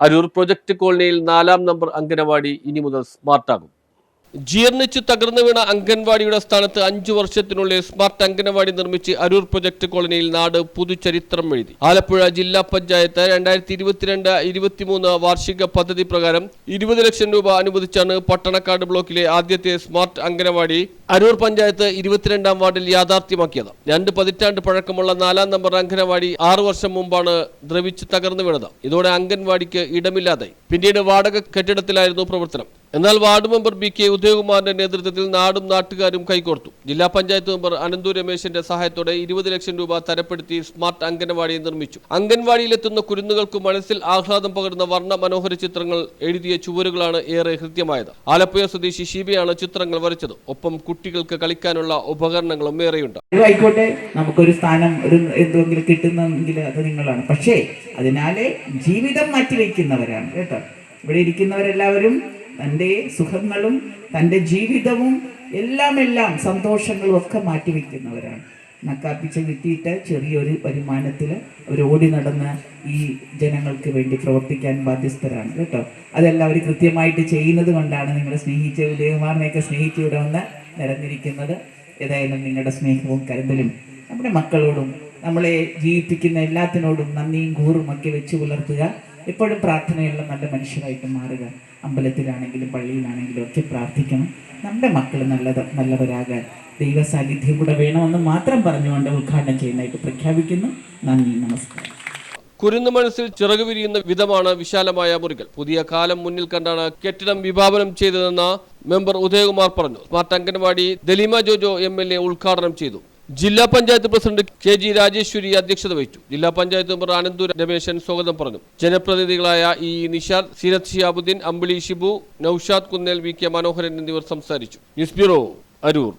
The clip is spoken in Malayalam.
അരൂർ പ്രൊജക്ട് കോളനിയിൽ നാലാം നമ്പർ അംഗനവാടി ഇനി മുതൽ സ്മാർട്ടാകും. ജീർണിച്ച് തകർന്നു വീണ അംഗൻവാടിയുടെ സ്ഥാനത്ത് അഞ്ചു വർഷത്തിനുള്ളിൽ സ്മാർട്ട് അംഗൻവാടി നിർമ്മിച്ച് അരൂർ പ്രൊജക്ട് കോളനിയിൽ നാട് പുതുചരിത്രം എഴുതി. ആലപ്പുഴ ജില്ലാ പഞ്ചായത്ത് രണ്ടായിരത്തി ഇരുപത്തിരണ്ട് ഇരുപത്തിമൂന്ന് വാർഷിക പദ്ധതി പ്രകാരം ഇരുപത് ലക്ഷം രൂപ അനുവദിച്ചാണ് പട്ടണക്കാട് ബ്ലോക്കിലെ ആദ്യത്തെ സ്മാർട്ട് അംഗനവാടി അരൂർ പഞ്ചായത്ത് ഇരുപത്തിരണ്ടാം വാർഡിൽ യാഥാർത്ഥ്യമാക്കിയത്. രണ്ട് പതിറ്റാണ്ട് പഴക്കമുള്ള നാലാം നമ്പർ അംഗനവാടി ആറു വർഷം മുമ്പാണ് ദ്രവിച്ച് തകർന്നു വീണത്. ഇതോടെ അംഗൻവാടിക്ക് ഇടമില്ലാതായി. പിന്നീട് വാടക കെട്ടിടത്തിലായിരുന്നു പ്രവർത്തനം. എന്നാൽ വാർഡ് മെമ്പർ ബി കെ ഉദയകുമാറിന്റെ നേതൃത്വത്തിൽ നാടും നാട്ടുകാരും കൈകോർത്തു. ജില്ലാ പഞ്ചായത്ത് മെമ്പർ അനന്തു രമേശിന്റെ സഹായത്തോടെ ഇരുപത് ലക്ഷം രൂപ തരപ്പെടുത്തി സ്മാർട്ട് അംഗൻവാടി നിർമ്മിച്ചു. അംഗൻവാടിയിലെത്തുന്ന കുരുന്നുകൾക്ക് മനസ്സിൽ ആഹ്ലാദം പകരുന്ന വർണ മനോഹര ചിത്രങ്ങൾ എഴുതിയ ചുവരുകളാണ് ഏറെ ഹൃദ്യമായത്. ആലപ്പുഴ സ്വദേശി ഷീബയാണ് ചിത്രങ്ങൾ വരച്ചത്. ഒപ്പം കുട്ടികൾക്ക് കളിക്കാനുള്ള ഉപകരണങ്ങളും ഏറെയുണ്ട്. നമുക്കൊരു സ്ഥാനം ഒരു എന്തെങ്കിലും കിട്ടുന്നെങ്കിൽ അത് നിങ്ങളാണ്. പക്ഷേ അതിനാലെ ജീവിതം മാറ്റിവെക്കുന്നവരാണ് കേട്ടോ. ഇവിടെ ഇരിക്കുന്നവരെല്ലാവരും തന്റെ സുഖങ്ങളും തന്റെ ജീവിതവും എല്ലാം എല്ലാം സന്തോഷങ്ങളും ഒക്കെ മാറ്റിവെക്കുന്നവരാണ് നക്കാപ്പിച്ച് കിട്ടിയിട്ട് ചെറിയൊരു വരുമാനത്തിൽ അവർ ഓടി നടന്ന് ഈ ജനങ്ങൾക്ക് വേണ്ടി പ്രവർത്തിക്കാൻ ബാധ്യസ്ഥരാണ് കേട്ടോ. അതെല്ലാം അവർ കൃത്യമായിട്ട് ചെയ്യുന്നത് കൊണ്ടാണ് നിങ്ങളെ സ്നേഹിച്ച ഉദയകുമാറിനെയൊക്കെ സ്നേഹിച്ച് ഇവിടെ വന്ന് നിരന്നിരിക്കുന്നത് ഏതായാലും നിങ്ങളുടെ സ്നേഹവും കരുതലും നമ്മുടെ മക്കളോടും നമ്മളെ ജീവിപ്പിക്കുന്ന എല്ലാത്തിനോടും നന്ദിയും കൂറും ഒക്കെ വെച്ച് പുലർത്തുക. എപ്പോഴും പ്രാർത്ഥനയുള്ള നല്ല മനുഷ്യരായിട്ട് മാറുക. അമ്പലത്തിലാണെങ്കിലും പള്ളിയിലാണെങ്കിലും ഒക്കെ പ്രാർത്ഥിക്കണം. നമ്മുടെ മക്കൾ നല്ലത് നല്ലവരാകാൻ ദൈവ സാന്നിധ്യം കൂടെ വേണമെന്ന് മാത്രം പറഞ്ഞുകൊണ്ട് ഉദ്ഘാടനം ചെയ്യുന്നതായിട്ട് പ്രഖ്യാപിക്കുന്നു. നന്ദി നമസ്കാരം. കുരുന്നു മനസ്സിൽ ചിറകു വിരിയുന്ന വിധമാണ് വിശാലമായ മുറികൾ. പുതിയ കാലം മുന്നിൽ കണ്ടാണ് കെട്ടിടം വിഭാവനം ചെയ്തതെന്ന് മെമ്പർ ഉദയകുമാർ പറഞ്ഞു. Smart anganwadi Daleema Jojo M L A ഉദ്ഘാടനം ചെയ്തു. ജില്ലാ panchayat president K G Rajeshwari അധ്യക്ഷത വഹിച്ചു. ജില്ലാ പഞ്ചായത്ത് മെമ്പർ ആനന്ദു രമേശൻ സ്വാഗതം പറഞ്ഞു. ജനപ്രതിനിധികളായ E Nishad Seerath Shiyabuddin Ambili Shibu Naushad Kunnel V K Manoharan എന്നിവർ സംസാരിച്ചു. News bureau Aroor.